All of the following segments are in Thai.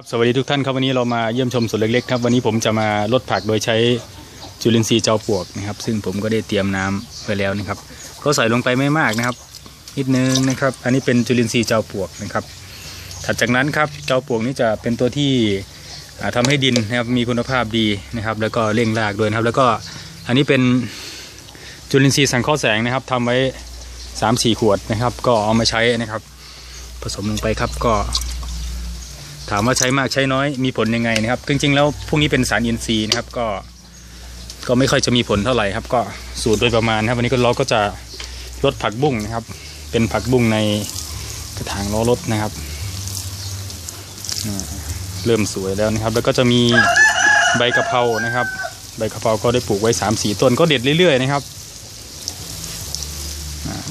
ครับสวัสดีทุกท่านครับวันนี้เรามาเยี่ยมชมสวนเล็กๆครับวันนี้ผมจะมาลดผักโดยใช้จุลินทรีย์เจ้าปวกนะครับ ซึ่งผมก็ได้เตรียมน้ำไว้แล้วนะครับ ก็ใส่ลงไปไม่มากนะครับ นิดนึงนะครับ อันนี้เป็นจุลินทรีย์เจ้าปวกนะครับ ถัดจากนั้นครับเจ้าปวกนี้จะเป็นตัวที่ทำาให้ดินนะครับมีคุณภาพดีนะครับ แล้วก็เร่งรากด้วยนะครับ แล้วก็อันนี้เป็นจุลินทรีย์สังเคราะห์แสงนะครับทำไว้สามสี่ขวดนะครับ ก็เอามาใช้นะครับ ผสมลงไปครับก็ ถามว่าใช้มากใช้น้อยมีผลยังไงนะครับจริงๆแล้วพวกนี้เป็นสารอินทรีย์นะครับก็ก็ไม่ค่อยจะมีผลเท่าไหร่ครับ ก็สูตรโดยประมาณนะครับ วันนี้ก็เราก็จะลดผักบุ้งนะครับ เป็นผักบุ้งในกระถางล้อรถนะครับเริ่มสวยแล้วนะครับ แล้วก็จะมีใบกะเพรานะครับ ใบกะเพราก็ได้ปลูกไว้สามสี่ต้นก็เด็ดเรื่อยๆนะครับ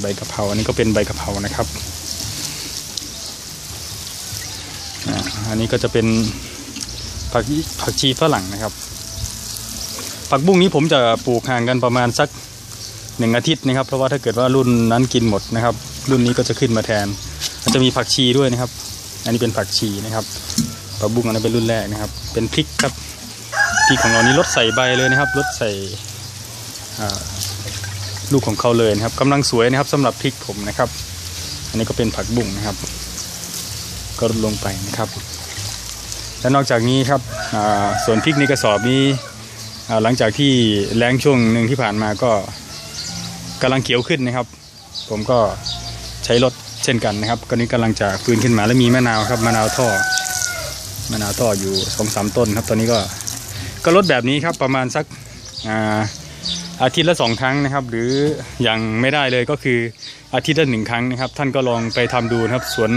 ใบกะเพราอันนี้ก็เป็นใบกะเพรานะครับ อันนี้ก็จะเป็นผักผักชีฝรั่งนะครับ ผักบุ้งนี้ผมจะปลูกห่างกันประมาณสักหนึ่งอาทิตย์นะครับ เพราะว่าถ้าเกิดว่ารุ่นนั้นกินหมดนะครับ รุ่นนี้ก็จะขึ้นมาแทนมันจะมีผักชีด้วยนะครับ อันนี้เป็นผักชีนะครับผักบุ้งอันนั้นเป็นรุ่นแรกนะครับ เป็นพริกครับพริกของเรานี้ลดใส่ใบเลยนะครับลดใส่ลูกของเขาเลยนะครับกำลังสวยนะครับสำหรับพริกผมนะครับ อันนี้ก็เป็นผักบุ้งนะครับ ก็ลดลงไปนะครับ และนอกจากนี้ครับส่วนพริกในกระสอบนี้หลังจากที่แล้งช่วงหนึ่งที่ผ่านมาก็กำลังเขียวขึ้นนะครับ ผมก็ใช้รถเช่นกันนะครับก็นี้กำลังจะฟื้นขึ้นมาแล้วมีมะนาวครับมะนาวท่อมะนาวท่ออยู่สองสามต้นครับตอนนี้ก็ก็ลดแบบนี้ครับประมาณสักอาทิตย์ละสองครั้งนะครับ หรืออย่างไม่ได้เลยก็คืออาทิตย์ละหนึ่งครั้งนะครับ ท่านก็ลองไปทำดูนะครับสวน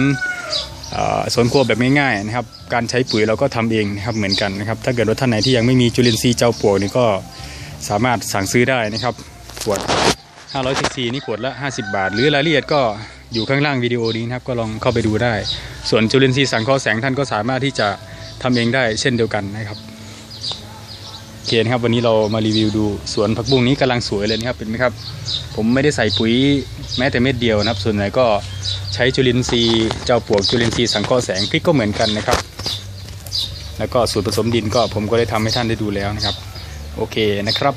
สวนครัวแบบง่ายๆนะครับ การใช้ปุ๋ยเราก็ทำเองนะครับเหมือนกันนะครับ ถ้าเกิดว่าท่านไหนที่ยังไม่มีจุลินทรีย์เจ้าปวกนี่ก็สามารถสั่งซื้อได้นะครับขวด500ซีซีนี่ขวดละ 50 บาท หรือรายละเอียดก็อยู่ข้างล่างวิดีโอนี้นะครับ ก็ลองเข้าไปดูได้ ส่วนจุลินทรีย์สังเคราะห์แสงท่านก็สามารถที่จะทำเองได้เช่นเดียวกันนะครับ เคนะครับวันนี้เรามารีวิวดูสวนผักบุ้งนี้กำลังสวยเลยนะครับเป็นไหมครับ ผมไม่ได้ใส่ปุ๋ยแม้แต่เม็ดเดียวนะครับ ส่วนใหญ่ก็ใช้จุลินทรีย์เจ้าปวกจุลินทรีย์สังเคราะห์แสงพริกก็เหมือนกันนะครับ แล้วก็สูตรผสมดินก็ผมก็ได้ทำให้ท่านได้ดูแล้วนะครับ โอเคนะครับ